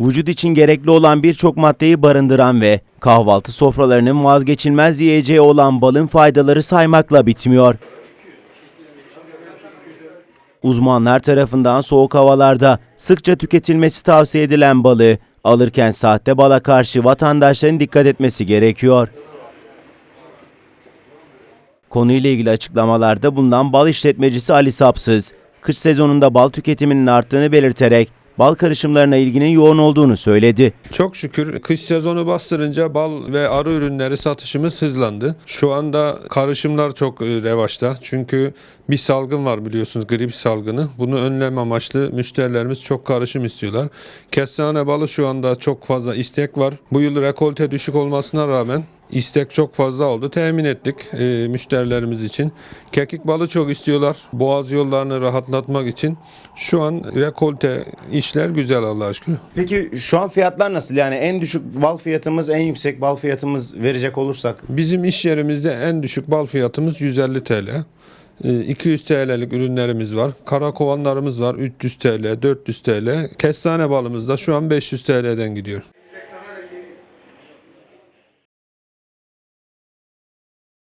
Vücut için gerekli olan birçok maddeyi barındıran ve kahvaltı sofralarının vazgeçilmez yiyeceği olan balın faydaları saymakla bitmiyor. Uzmanlar tarafından soğuk havalarda sıkça tüketilmesi tavsiye edilen balı alırken sahte bala karşı vatandaşların dikkat etmesi gerekiyor. Konuyla ilgili açıklamalarda bulunan bal işletmecisi Ali Sapsız, kış sezonunda bal tüketiminin arttığını belirterek bal karışımlarına ilginin yoğun olduğunu söyledi. Çok şükür kış sezonu bastırınca bal ve arı ürünleri satışımız hızlandı. Şu anda karışımlar çok e, revaçta. Çünkü bir salgın var biliyorsunuz grip salgını. Bunu önlem amaçlı müşterilerimiz çok karışım istiyorlar. Kestane balı şu anda çok fazla istek var. Bu yıl rekolte düşük olmasına rağmen istek çok fazla oldu. Temin ettik e, müşterilerimiz için. Kekik balı çok istiyorlar. Boğaz yollarını rahatlatmak için. Şu an rekolte işler güzel Allah'a şükür. Peki şu an fiyatlar nasıl? Yani en düşük bal fiyatımız, en yüksek bal fiyatımız verecek olursak Bizim iş yerimizde en düşük bal fiyatımız 150 TL. Ee, 200 TL'lik ürünlerimiz var. Karakovanlarımız var 300 TL, 400 TL. Kestane balımız da şu an 500 TL'den gidiyor.